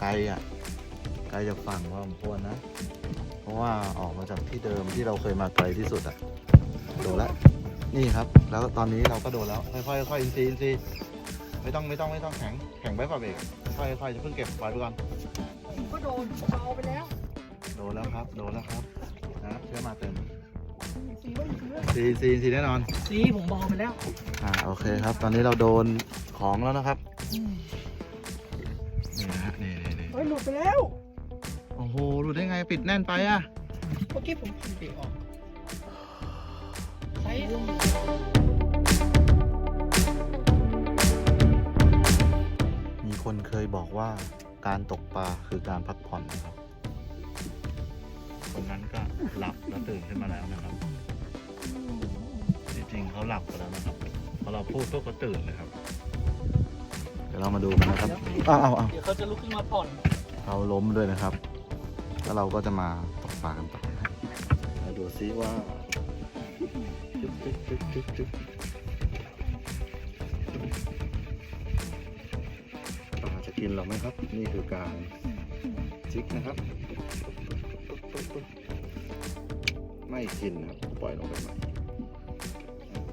ไกลอะไกลจากฝั่งพอสมควรนะ เพราะว่าออกมาจากที่เดิมที่เราเคยมาไกลที่สุดอะโดนละนี่ครับ แล้วตอนนี้เราก็โดนแล้วค่อยๆค่อยๆอินซีอินซีไม่ต้องไม่ต้องไม่ต้องแข็งแข็งไว้ป่ะเบรกค่อยๆจะเพิ่งเก็บปล่ไปก่อนก็โดนเบาไปแล้วโดนแล้วครับโดนแล้วครับนะเชื่อมาเต็มสีบ้างสีซีอซีซีแน่นอนซีผมบอกไปแล้วอ่าโอเคครับ ตอนนี้เราโดนของแล้วนะครับ นี่นี่นี่เฮ้ยหลุดไปแล้ว โอ้โหรู้ได้ไงปิดแน่นไปอะเมื่อกี้ผมพันเบรกออกใช้มีคนเคยบอกว่าการตกปลาคือการพักผ่อนนะครับ คนนั้นก็หลับแล้วตื่นขึ้นมาแล้วนะครับ จริงๆเขาหลับไปแล้วนะครับ พอเราพูดพวกเขาตื่นเลยครับเดี๋ยวเรามาดูกันนะครับอ้าวอ้าวอ้าวเดี๋ยวเขาจะลุกขึ้นมาผ่อนเขาล้มด้วยนะครับ แล้วเราก็จะมาตกปลากันต่อมาดูซิว่าจึ๊บจึ๊บจึ๊บจึ๊บจึ๊บปลาจะกินเราไหมครับ นี่คือการจิกนะครับ ไม่กินนะครับ ปล่อยลงไปใหม่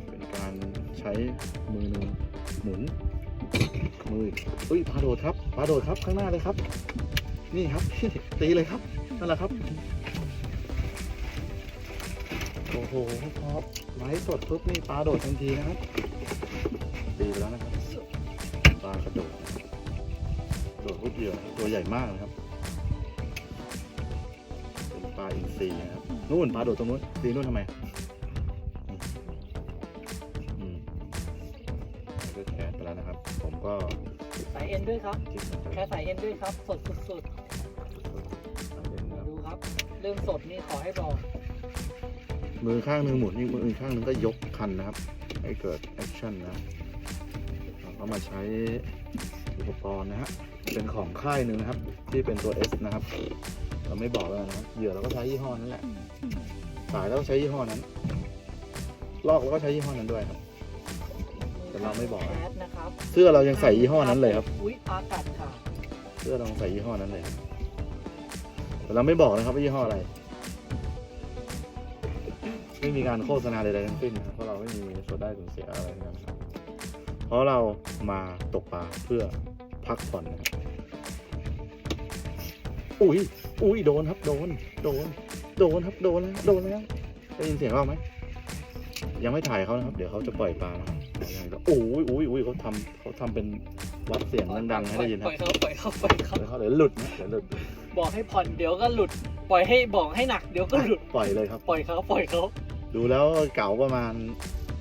เป็นการใช้มือหนึ่งหมุน มืออุ้ยปลาโดดครับปลาโดดครับข้างหน้าเลยครับ นี่ครับ ตีเลยครับนั่นแหละครับโอ้โหพอไม้สดปุ๊บนี่ปลาโดดทันทีนะครับตีไปแล้วนะครับปลากระโดดโดดปุ๊บเหยื่อตัวใหญ่มากนะครับเป็นปลาอินทรีนะครับนู่นปลาโดดตรงนู้นตีนู่นทำไม นด้วยครับแค่สายเอ็นด้วยครับ สดสุดเล่นนะครับๆดูครับ เรื่องสดนี่ขอให้บอก มือข้างหนึ่งหมุนนี่มือข้างหนึ่งก็ยกคันนะครับ ให้เกิดแอคชั่นนะเราก็มาใช้อุปกรณ์นะฮะ เป็นของค่ายหนึ่งนะครับ ที่เป็นตัว S นะครับ เราไม่บอกแล้วนะเหยื่อเราก็ใช้ยี่ห้อนั้นแหละ สายเราก็ใช้ยี่ห้อนั้น ลอกเราก็ใช้ยี่ห้อนั้นด้วยครับ แต่เราไม่บอกนะแอดนะครับเสื้อเรายังใส่ยี่ห้อนั้นเลยครับ อุ้ยปลากัดค่ะ เสื้อเราใส่ยี่ห้อนั้นเลยครับแต่เราไม่บอกนะครับว่ายี่ห้ออะไร ไม่มีการโฆษณาใดๆทั้งสิ้นนะครับเพราะเราไม่มีส่วนได้ส่วนเสียอะไรทั้งนั้นครับ เพราะเรามาตกปลาเพื่อพักผ่อนนะครับอุ้ยอุ้ยโดนครับ โดน โดน โดนครับ โดนแล้วโดนแล้วได้ยินเสียงเราไหม ยังไม่ถ่ายเขานะครับ เดี๋ยวเขาจะปล่อยปลานะครับ ยังไงก็โอ้ยอุ้ยอุ้ยเขาทำเขาทำเป็นวัดเสียงดังๆให้ได้ยินคปรัล่บอยเขาปล่อยเขาปล่อยเขาเดี๋ยวเขาเดี๋ยวหลุดนะเดี๋ยวหลุดบอกให้ผ่อนเดี๋ยวก็หลุด ปล่อยให้บอกให้หนักเดี๋ยวก็หลุด ปล่อยเลยครับ ปล่อยเขาปล่อยเขาดูแล้วเก๋าประมาณ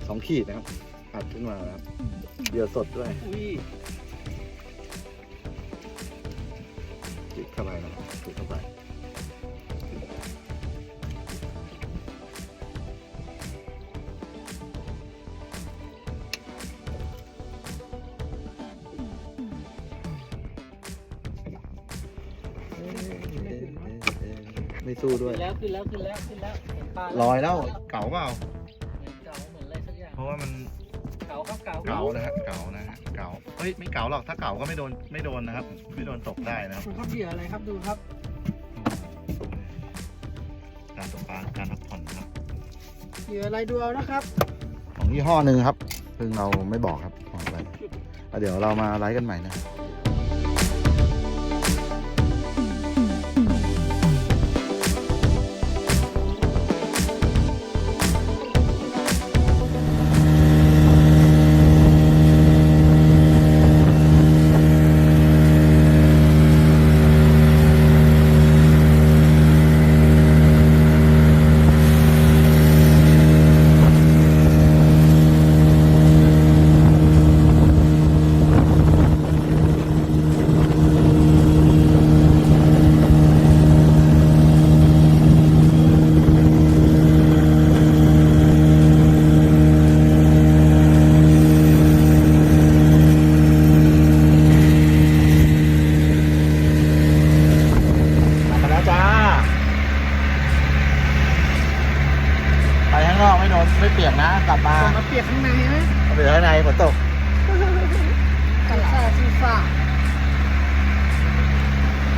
สองขีดนะครับ อัดขึ้นมานะครับเหยื่อสดด้วยอุ้ยจิกเข้าไปนะครับจิกเข้าไป ไม่สู้ด้วย แล้วขึ้นแล้วขึ้นแล้วขึ้นแล้วเห็นปลาลอยแล้วเก๋าเปล่าเหมือนเก๋าเหมือนอะไรสักอย่างเพราะว่ามันเก๋าครับเก๋าเก๋านะฮะเก๋านะฮะเก๋าเฮ้ยไม่เก๋าหรอกถ้าเก๋าก็ไม่โดนไม่โดนนะครับ ไม่โดนตกได้นะครับคุณครับเหยื่ออะไรครับดูครับการตกปลาการพักผ่อนครับเหยื่ออะไรดูเอานะครับ ของยี่ห้อหนึ่งครับ ซึ่งเราไม่บอกครับของอะไรแล้วเดี๋ยวเรามาไลฟ์กันใหม่นะครับางนอกไม่โดนไม่เปียกนะ กลับมาผมมาเปียกข้างในไหมไปข้างในฝนตกกระซ่าซีซ่า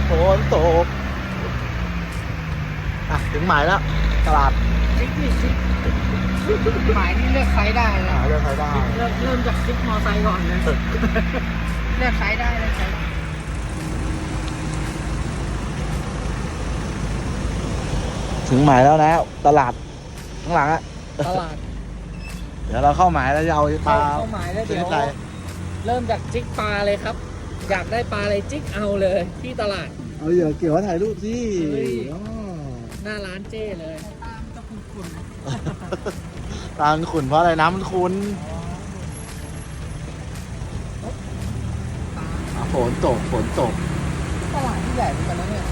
ฝนตกอะถึงหมายแล้วตลาดนี่ซิกหมายนี่เลือกไซส์ได้นะหาเรื่องใครได้เริ่มเริ่มจากซิกมอไซค์ก่อนเลยเลือกไซส์ได้เลือกไซส์ได้ถึงหมายแล้วนะตลาดข้างหลังอะ ตลาดเดี๋ยวเราเข้าหมายแล้วจะเอาปเข้าลาเข้าหมายแล้วชเดี๋นิยดวใดเริ่มจากจิกปลาเลยครับ อยากได้ปลาอะไรจิกเอาเลยที่ตลาด เอาเหยื่อเกี่ยวมาถ่ายรูปสิเฮ้ย อ๋อหน้าร้านเจ้เลยตามจะคุณคุณตามันขุ่นเพราะอะไรน้ำมันขุ่นอะฝนตกฝนตกตลาดที่ใหญ่เหมือนกันนะเนี่ย